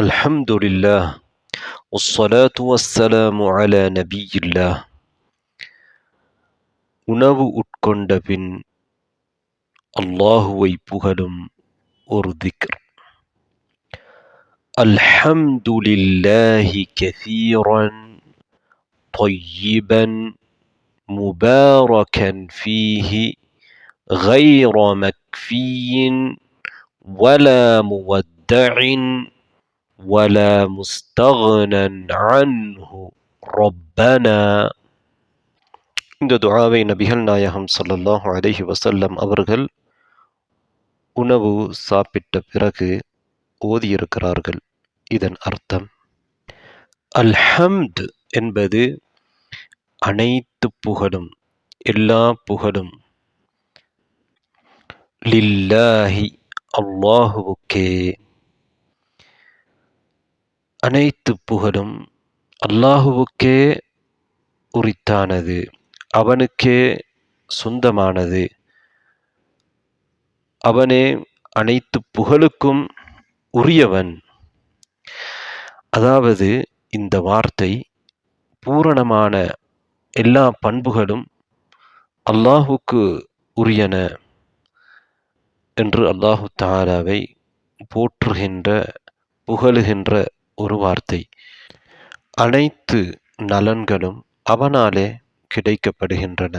الحمد لله والصلاة والسلام على نبي الله உணவு உட்கொண்ட பின் அல்லாஹுவை புகழும் ஒரு திக்ர் الحمد لله كثيرا طيبا مباركا فيه غير مكفي ولا مودع ولا مستغنى عنه ربنا இந்த துஆவை நபிகள் நாயகம் ஸல்லல்லாஹு அலைஹி வஸல்லம் அவர்கள் உணவு சாப்பிட்ட பிறகு ஓதியிருக்கிறார்கள் இதன் அர்த்தம் அல்ஹம்த் என்பது அனைத்து புகழும் எல்லா புகழும் லில்லாஹி அல்லாஹுவுக்கே அனைத்து புகழும் அல்லாஹுவுக்கே உரித்தானது அவனுக்கே சொந்தமானது. அவனே அனைத்து புகழுக்கும் உரியவன். அதாவது இந்த வார்த்தை பூரணமான எல்லா பண்புகளும் அல்லாஹுக்கு உரியன என்று அல்லாஹு தாலாவை போற்றுகின்ற புகழுகின்ற ஒரு வார்த்தை. அனைத்து நலன்களும் அவனாலே கிடைக்கப்படுகின்றன.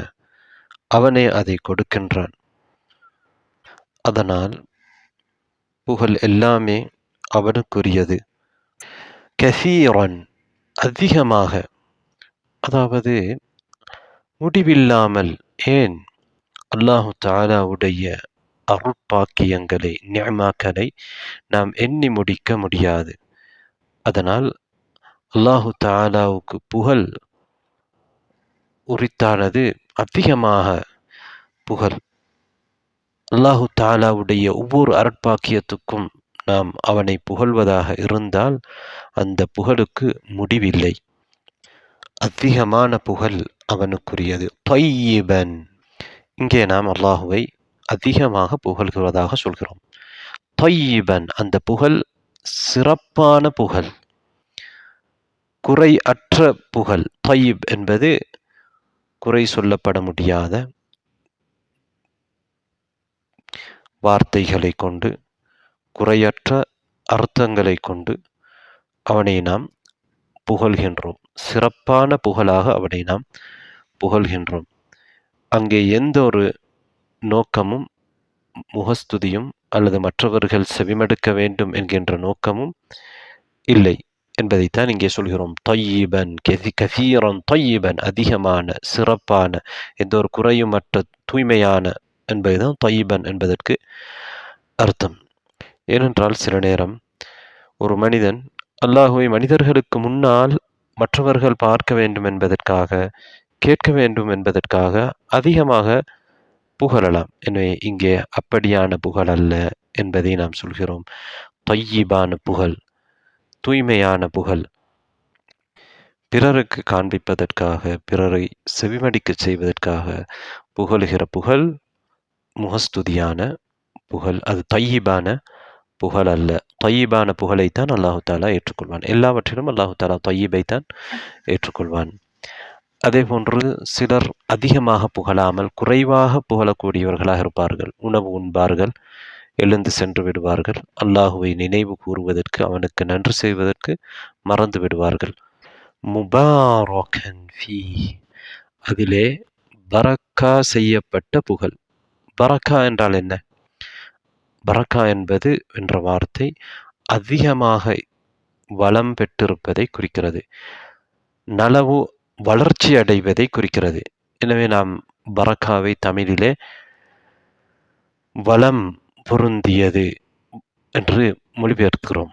அவனே அதை கொடுக்கின்றான். அதனால் புகழ் எல்லாமே அவனுக்குரியது. கசீரன் அதிகமாக அதாவது முடிவில்லாமல் ஏன் அல்லாஹு தாலாவுடைய அருட்பாக்கியங்களை நியமாக்களை நாம் எண்ணி முடிக்க முடியாது? அதனால் அல்லாஹு தாலாவுக்கு புகழ் உரித்தானது அதிகமாக புகழ். அல்லாஹு தாலாவுடைய ஒவ்வொரு அருட்பாக்கியத்துக்கும் நாம் அவனை புகழ்வதாக இருந்தால் அந்த புகழுக்கு முடிவில்லை. அதிகமான புகழ் அவனுக்குரியது. தொய்யீபன் இங்கே நாம் அல்லாஹுவை அதிகமாக புகழ்கிறதாக சொல்கிறோம். தொய்யீபன் அந்த புகழ் சிறப்பான புகழ். குறை அற்ற புகழ் தொய்யிப் என்பது குறை சொல்லப்பட முடியாத வார்த்தைகளை கொண்டு குறையற்ற அர்த்தங்களை கொண்டு அவனை நாம் புகழ்கின்றோம். சிறப்பான புகழாக அவனை நாம் புகழ்கின்றோம். அங்கே எந்த ஒரு நோக்கமும் முகஸ்துதியும் அல்லது மற்றவர்கள் செவிமடுக்க வேண்டும் என்கின்ற நோக்கமும் இல்லை என்பதைத்தான் இங்கே சொல்கிறோம். தொய்யீபன் கெதி கசீரன் தொய்யீபன் அதிகமான சிறப்பான எந்த ஒரு குறையும் மற்ற தூய்மையான என்பதுதான் தொய்யீபன் என்பதற்கு அர்த்தம். ஏனென்றால் சில நேரம் ஒரு மனிதன் அல்லாஹுவை மனிதர்களுக்கு முன்னால் மற்றவர்கள் பார்க்க வேண்டும் என்பதற்காக கேட்க வேண்டும் என்பதற்காக அதிகமாக புகழலாம். எனவே இங்கே அப்படியான புகழ் அல்ல என்பதை நாம் சொல்கிறோம். தொய்யிபான புகழ் தூய்மையான புகழ். பிறருக்கு காண்பிப்பதற்காக பிறரை செவிமடிக்கச் செய்வதற்காக புகழுகிற புகழ் முகஸ்துதியான புகழ். அது தையிபான புகழ் அல்ல. தையிபான புகழைத்தான் அல்லாஹு தாலா ஏற்றுக்கொள்வான். எல்லாவற்றிலும் அல்லாஹு தாலா தையிபை தான் ஏற்றுக்கொள்வான். அதே போன்று சிலர் அதிகமாக புகழாமல் குறைவாக புகழக்கூடியவர்களாக இருப்பார்கள். உணவு உண்பார்கள் எழுந்து சென்று விடுவார்கள். அல்லாஹுவை நினைவு கூறுவதற்கு அவனுக்கு நன்றி செய்வதற்கு மறந்து விடுவார்கள். முபாரகன் அதிலே பரக்கா செய்யப்பட்ட புகழ். பரக்கா என்றால் என்ன? பரக்கா என்பது என்ற வார்த்தை அதிகமாக வளம் பெற்றிருப்பதை குறிக்கிறது. நலவு வளர்ச்சி அடைவதை குறிக்கிறது. எனவே நாம் பரக்காவை தமிழிலே வளம் பொருந்தியது என்று மொழிபெயர்க்கிறோம்.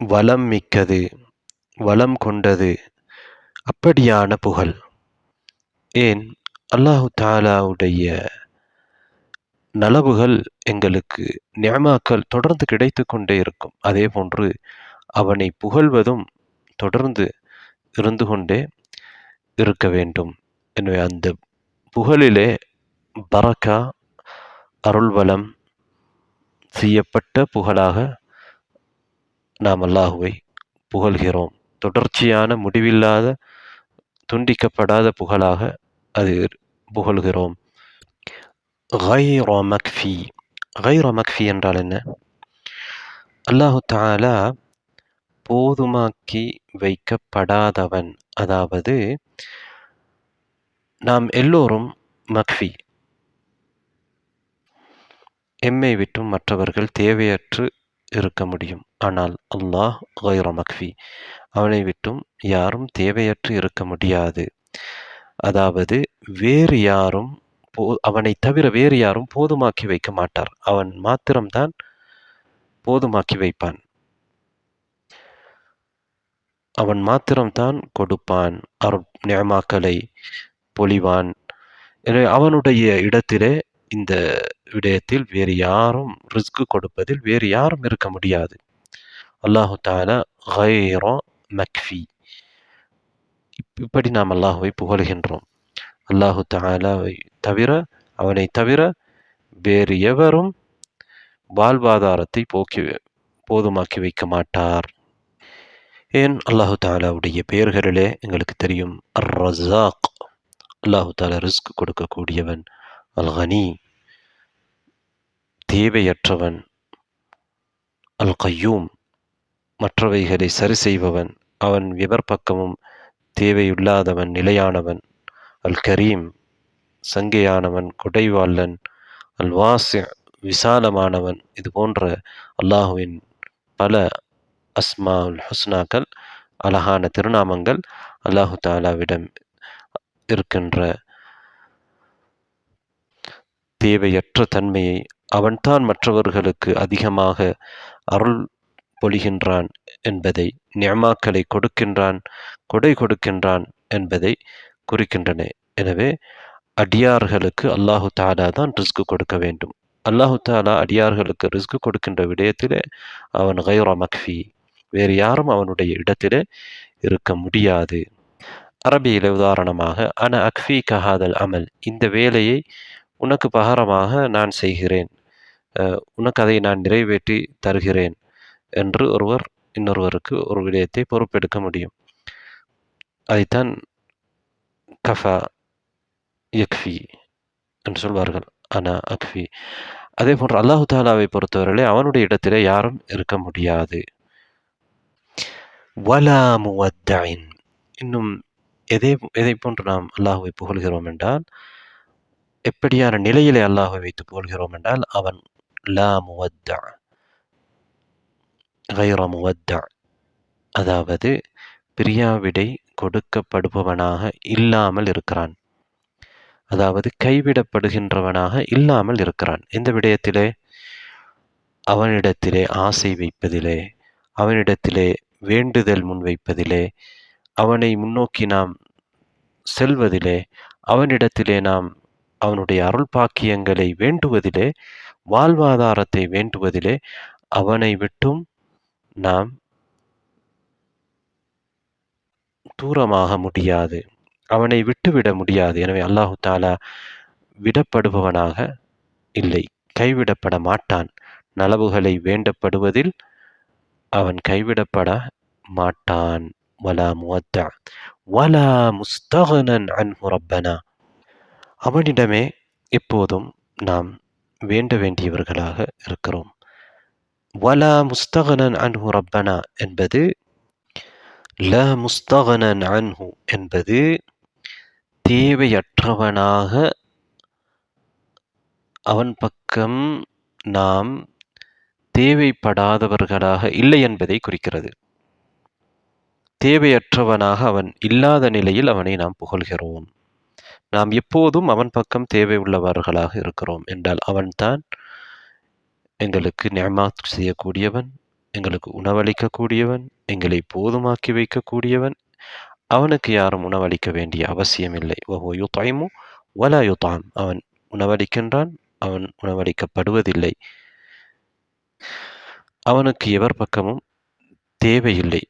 வளம் மிக்கது வளம் கொண்டது அப்படியான புகழ். ஏன்? அல்லாஹு தாலாவுடைய நலவுகள் எங்களுக்கு நியமாக்கள் தொடர்ந்து கிடைத்து கொண்டே இருக்கும். அதே போன்று அவனை புகழ்வதும் தொடர்ந்து இருந்து கொண்டே இருக்க வேண்டும். எனவே அந்த புகழிலே பரக்கா அருள்வலம் செய்யப்பட்ட புகழாக நாம் அல்லாஹுவை புகழ்கிறோம். தொடர்ச்சியான முடிவில்லாத துண்டிக்கப்படாத புகழாக அது புகழ்கிறோம். கைரோ மக்ஃபி. கைரோ மக்ஃபி என்றால் என்ன? அல்லாஹு தாலா போதுமாக்கி வைக்கப்படாதவன். அதாவது நாம் எல்லோரும் மக்ஃபி எம்மை விட்டும் மற்றவர்கள் தேவையற்று இருக்க முடியும். ஆனால் அல்லாஹ் கைர மக்ஃபி அவனை விட்டும் யாரும் தேவையற்று இருக்க முடியாது. அதாவது வேறு யாரும் போ அவனை தவிர வேறு யாரும் போதுமாக்கி வைக்க மாட்டார். அவன் மாத்திரம்தான் போதுமாக்கி வைப்பான். அவன் மாத்திரம்தான் கொடுப்பான். அவர் நியமாக்களை பொழிவான். எனவே அவனுடைய இடத்திலே இந்த விடயத்தில் வேறு யாரும் ரிஸ்க் கொடுப்பதில் வேறு யாரும் இருக்க முடியாது. அல்லாஹு தாலா கைரோ மக்ஃபி. இப்படி நாம் அல்லாஹுவை புகழ்கின்றோம். அல்லாஹு தாலாவை தவிர அவனை தவிர வேறு எவரும் வாழ்வாதாரத்தை போக்கி போதுமாக்கி வைக்க மாட்டார். ஏன்? அல்லாஹு தாலாவுடைய பெயர்களிலே எங்களுக்கு தெரியும் அர் ரசாக் அல்லாஹு தாலா ரிஸ்க் கொடுக்கக்கூடியவன் அல் ஹனி தேவையற்றவன் அல் கையூம் மற்றவைகளை சரி செய்பவன் அவன் எவர் பக்கமும் தேவையில்லாதவன் நிலையானவன். அல் கரீம் சங்கையானவன் கொடைவாளன். அல் வாசி விசாலமானவன். இது போன்ற அல்லாஹுவின் பல அஸ்மா உல் ஹுஸ்னாக்கள் அழகான திருநாமங்கள் அல்லாஹு தாலாவிடம் இருக்கின்ற தேவையற்ற தன்மையை அவன்தான் மற்றவர்களுக்கு அதிகமாக அருள் பொழிகின்றான் என்பதை நியமாக்களை கொடுக்கின்றான் கொடை கொடுக்கின்றான் என்பதை குறிக்கின்றன. எனவே அடியார்களுக்கு அல்லாஹு தாலா தான் ரிஸ்க் கொடுக்க வேண்டும். அல்லாஹு தாலா அடியார்களுக்கு ரிஸ்க் கொடுக்கின்ற விடயத்திலே அவன் கைரா மக்ஃபி. வேறு யாரும் அவனுடைய இடத்திலே இருக்க முடியாது. அரபியில உதாரணமாக அன அக்ஃபி கஹாதல் அமல். இந்த வேலையை உனக்கு பகரமாக நான் செய்கிறேன். உனக்கு அதை நான் நிறைவேற்றி தருகிறேன் என்று ஒருவர் இன்னொருவருக்கு ஒரு விடயத்தை பொறுப்பெடுக்க முடியும். அதைத்தான் கஃபா யக்ஃபி என்று சொல்வார்கள். அனா அக்ஃபி. அதே போன்று அல்லாஹு தாலாவை பொறுத்தவரையிலே அவனுடைய இடத்திலே யாரும் இருக்க முடியாது. வலா முவத்தின் இன்னும் எதை எதை போன்று நாம் அல்லாஹுவை புகழ்கிறோம் என்றால் எப்படியான நிலையிலே அல்லாஹை வைத்து புகழ்கிறோம் என்றால் அவன் லா முவத்தா கைர முவத்தா அதாவது பிரியாவிடை கொடுக்கப்படுபவனாக இல்லாமல் இருக்கிறான். அதாவது கைவிடப்படுகின்றவனாக இல்லாமல் இருக்கிறான். இந்த விடயத்திலே? அவனிடத்திலே ஆசை வைப்பதிலே அவனிடத்திலே வேண்டுதல் முன்வைப்பதிலே அவனை முன்னோக்கி நாம் செல்வதிலே அவனிடத்திலே நாம் அவனுடைய அருள் பாக்கியங்களை வேண்டுவதிலே வாழ்வாதாரத்தை வேண்டுவதிலே அவனை விட்டும் நாம் தூரமாக முடியாது. அவனை விட்டுவிட முடியாது. எனவே அல்லாஹு தாலா விடப்படுபவனாக இல்லை. கைவிடப்பட மாட்டான். நலவுகளை வேண்டப்படுவதில் அவன் கைவிடப்பட மாட்டான். வலா முவத்தா. வலா முஸ்தகனன் அன்ஹு ரப்பனா. அவனிடமே எப்போதும் நாம் வேண்ட வேண்டியவர்களாக இருக்கிறோம். வலா முஸ்தகனன் அன்ஹு ரப்பனா என்பது ல முஸ்தகனன் அன்ஹு என்பது தேவையற்றவனாக அவன் பக்கம் நாம் தேவைப்படாதவர்களாக இல்லை என்பதை குறிக்கிறது. தேவையற்றவனாக அவன் இல்லாத நிலையில் அவனை நாம் புகழ்கிறோம். நாம் எப்போதும் அவன் பக்கம் தேவை உள்ளவர்களாக இருக்கிறோம். என்றால் அவன்தான் எங்களுக்கு நியமாத் செய்யக்கூடியவன் எங்களுக்கு உணவளிக்கக்கூடியவன் எங்களை போதுமாக்கி வைக்கக்கூடியவன். அவனுக்கு யாரும் உணவளிக்க வேண்டிய அவசியமில்லை ஓஹோ யுத்தாய்மு வலா யுத்தாம் அவன் உணவளிக்கின்றான் அவன் உணவளிக்கப்படுவதில்லை. அவனுக்கு எவர் பக்கமும் தேவையில்லை.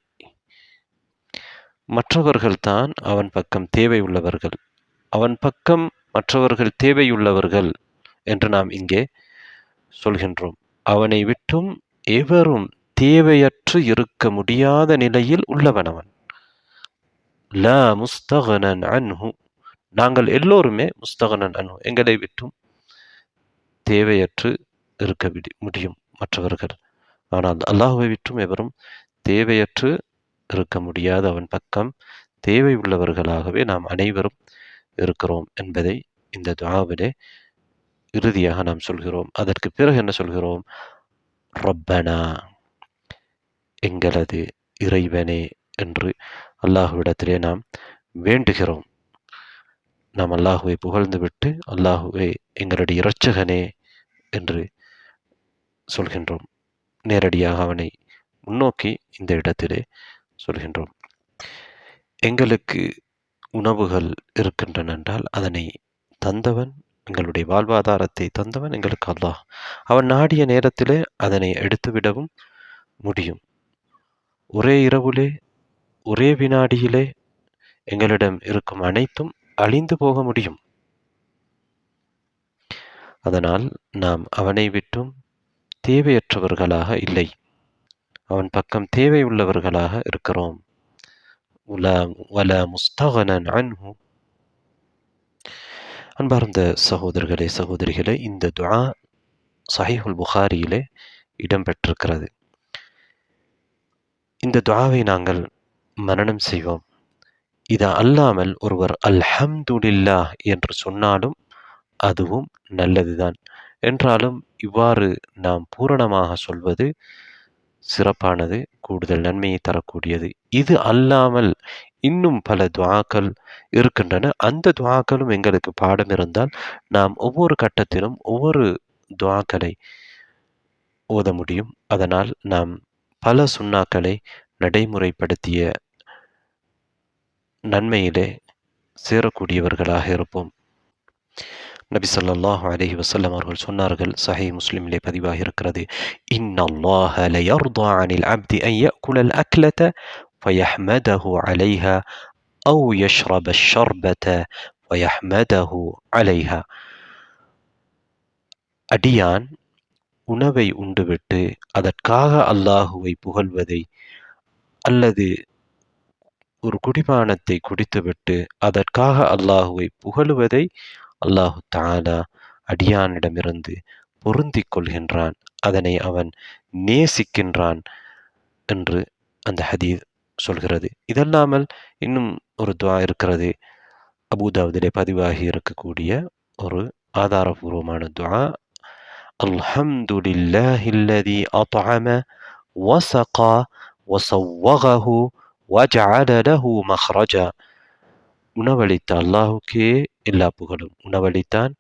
மற்றவர்கள்தான் அவன் பக்கம் தேவை உள்ளவர்கள் அவன் பக்கம் மற்றவர்கள் தேவையுள்ளவர்கள் என்று நாம் இங்கே சொல்கின்றோம். அவனை விட்டும் எவரும் தேவையற்று இருக்க முடியாத நிலையில் உள்ளவனவன். ல முஸ்தகனன் அன்ஹு. நாங்கள் எல்லோருமே முஸ்தகனன் அன்ஹு. எங்களை விட்டும் தேவையற்று இருக்க முடியும். மற்றவர்கள். ஆனால் அல்லாஹுவை விற்றும் எவரும் தேவையற்று இருக்க முடியாத. அவன் பக்கம் தேவை உள்ளவர்களாகவே நாம் அனைவரும் இருக்கிறோம் என்பதை இந்த துவாவிலே இறுதியாக நாம் சொல்கிறோம். அதற்கு பிறகு என்ன சொல்கிறோம்? ரப்பனா எங்களது இறைவனே என்று அல்லாஹுவிடத்திலே நாம் வேண்டுகிறோம். நாம் அல்லாஹுவை புகழ்ந்துவிட்டு அல்லாஹுவே எங்களுடைய இரட்சகனே என்று சொல்கின்றோம். நேரடியாக அவனை முன்னோக்கி இந்த இடத்திலே சொல்கின்றோம். எங்களுக்கு உணவுகள் இருக்கின்றன என்றால் அதனை தந்தவன் எங்களுடைய வாழ்வாதாரத்தை தந்தவன் எங்களுக்கு அல்லாஹ். அவன் நாடிய நேரத்திலே அதனை எடுத்துவிடவும் முடியும். ஒரே இரவுலே ஒரே வினாடியிலே எங்களிடம் இருக்கும் அனைத்தும் அழிந்து போக முடியும். அதனால் நாம் அவனை விட்டும் தேவையற்றவர்களாக இல்லை. அவன் பக்கம் தேவை உள்ளவர்களாக இருக்கிறோம். வல அன்பார்ந்த சகோதரர்களே சகோதரிகளே இந்த துவா சஹிஹுல் புகாரியிலே இடம்பெற்றிருக்கிறது. இந்த துவாவை நாங்கள் மரணம் செய்வோம். இது அல்லாமல் ஒருவர் அல்ஹம்துலில்லா என்று சொன்னாலும் அதுவும் நல்லதுதான். என்றாலும் இவ்வாறு நாம் பூரணமாக சொல்வது சிறப்பானது கூடுதல் நன்மையை தரக்கூடியது. இது அல்லாமல் இன்னும் பல துவாக்கள் இருக்கின்றன. அந்த துவாக்களும் எங்களுக்கு பாடம் இருந்தால் நாம் ஒவ்வொரு கட்டத்திலும் ஒவ்வொரு துவாக்களை ஓத முடியும். அதனால் நாம் பல சுண்ணாக்களை நடைமுறைப்படுத்திய நன்மையிலே சேரக்கூடியவர்களாக இருப்போம். நபி சொல்லாஹ் அலஹி வசல்லம் அவர்கள் சொன்னார்கள் சஹி முஸ்லிமிலே பதிவாக இருக்கிறது அலைஹா அவு யஷ்ரப அடியான் உணவை உண்டுவிட்டு அதற்காக அல்லாஹுவை புகழ்வதை அல்லது ஒரு குடிமானத்தை குடித்துவிட்டு அதற்காக அல்லாஹுவை புகழுவதை அல்லாஹு தாலா அடியானிடமிருந்து பொருந்தி கொள்கின்றான். அதனை அவன் நேசிக்கின்றான் என்று அந்த ஹதீஸ் சொல்கிறது. இதல்லாமல் இன்னும் ஒரு துவா இருக்கிறது. அபுதாவுதிலே பதிவாகி இருக்கக்கூடிய ஒரு ஆதாரபூர்வமான துவா அல்ஹம்துலில்லாஹி அல்லதி அத்அம வசகா வஸவ்வகஹு وجعل له مخرجا உணவளித்த அல்லாஹுக்கே எல்லா புகழும். உணவளித்தான்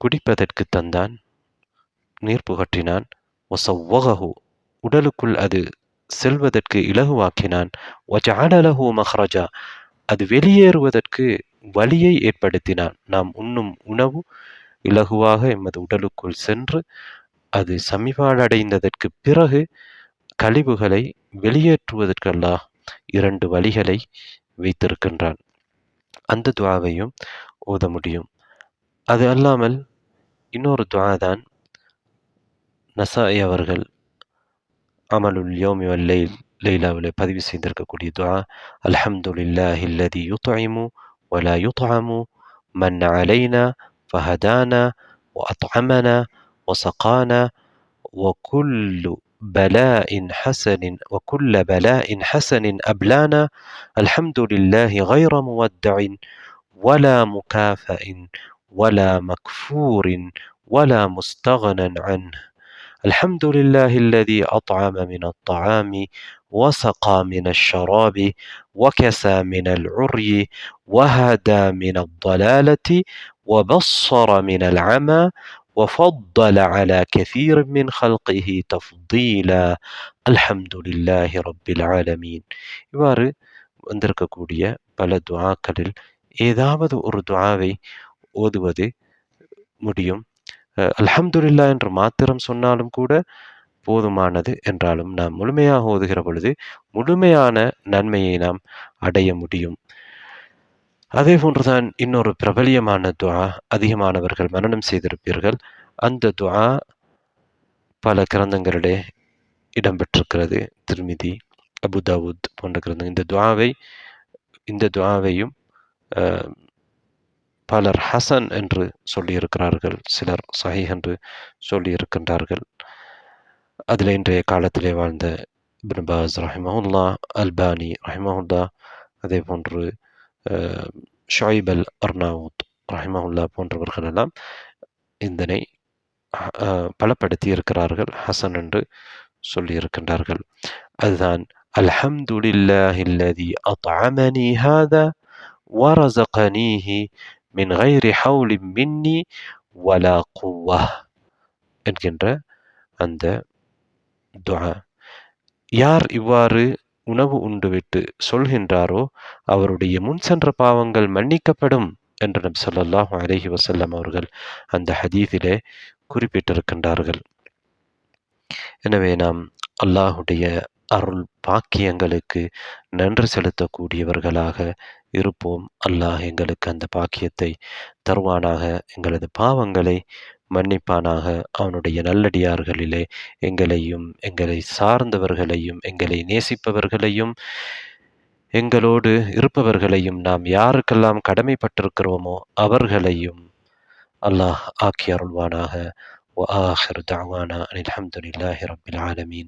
குடிப்பதற்கு தந்தான் நீர் புகற்றினான். வசவ்வகஹு உடலுக்குள் அது செல்வதற்கு இலகுவாக்கினான். வஜஅல மஹ்ரஜா அது வெளியேறுவதற்கு வழியை ஏற்படுத்தினான். நாம் உண்ணும் உணவு இலகுவாக எமது உடலுக்குள் சென்று அது சமிபாடடைந்ததற்கு பிறகு கழிவுகளை வெளியேற்றுவதற்கல்லா இரண்டு வழிகளை வைத்திருக்கின்றான் அந்த துவாவையும் ஓத முடியும் அது அல்லாமல் இன்னொரு துவா தான் நசாய் அவர்கள் அமலுல் யோமி வல்லைல் லைலாவில் பதிவு செய்திருக்கக்கூடிய துவா அல்ஹம்துலில்லாஹி அல்லதி யுத்இமு ولا يطعم من علينا فهدانا وأطعمنا وسقانا وكل بلاء حسن وكل بلاء حسن أبلانا الحمد لله غير مودع ولا مكافئ ولا مكفور ولا مستغنى عنه. الحمد لله الذي أطعم من الطعام وسقى من الشراب وكسى من العري وهدى من الضلالة وبصر من العمى وفضل على كثير من خلقه تفضيلا الحمد لله رب العالمين இவ்வாறு வந்திருக்கக்கூடிய பல துஆக்களில் ஏதாவது ஒரு துஆவை ஓதுவது முடியும் அல்ஹம்துலில்லா என்று மாத்திரம் சொன்னாலும் கூட போதுமானது என்றாலும் நாம் முழுமையாக ஓதுகிற பொழுது முழுமையான நன்மையை நாம் அடைய முடியும் அதே போன்றுதான் இன்னொரு பிரபலியமான துவா அதிகமானவர்கள் மனனம் செய்திருப்பீர்கள். அந்த துவா பல கிரந்தங்களிலே இடம்பெற்றிருக்கிறது. திருமிதி அபுதாவுத் போன்ற கிரந்தம் இந்த துவாவை இந்த துவாவையும் பலர் ஹசன் என்று சொல்லியிருக்கிறார்கள். சிலர் சஹீஹ் என்று சொல்லியிருக்கின்றார்கள். அதில் இன்றைய காலத்திலே வாழ்ந்த இப்னு பாஸ் ரஹிமஹுல்லா அல்பானி ரஹிமஹுல்லா அதே போன்று அஹ், ஷுஐப் அல் அர்னாவுத் ரஹிமஹுல்லா போன்றவர்களெல்லாம் இதனை பலப்படுத்தி இருக்கிறார்கள் ஹசன் என்று சொல்லியிருக்கின்றார்கள். அதுதான் அல்ஹம்துலில்லாஹில்லதி அத்அமனி ஹாதா வரசகனீஹி மின் கைரி ஹவுலி மின்னி வலா குவா என்கின்ற அந்த துவா யார் இவ்வாறு உணவு உண்டுவிட்டு சொல்கின்றாரோ அவருடைய முன் சென்ற பாவங்கள் மன்னிக்கப்படும் என்று நம் ஸல்லல்லாஹு அலைஹி வசல்லம் அவர்கள் அந்த ஹதீஸிலே குறிப்பிட்டிருக்கின்றார்கள். எனவே நாம் அல்லாஹுடைய அருள் பாக்கியங்களுக்கு நன்றி செலுத்தக்கூடியவர்களாக இருப்போம். அல்லாஹ் எங்களுக்கு அந்த பாக்கியத்தை தருவானாக. எங்களது பாவங்களை மன்னிப்பானாக அவனுடைய நல்லடியார்களிலே எங்களையும் எங்களை சார்ந்தவர்களையும் எங்களை நேசிப்பவர்களையும் எங்களோடு இருப்பவர்களையும் நாம் யாருக்கெல்லாம் கடமைப்பட்டிருக்கிறோமோ அவர்களையும் அல்லாஹ் ஆக்கி அருள்வானாக وآخر دعوانا أن الحمد لله رب العالمين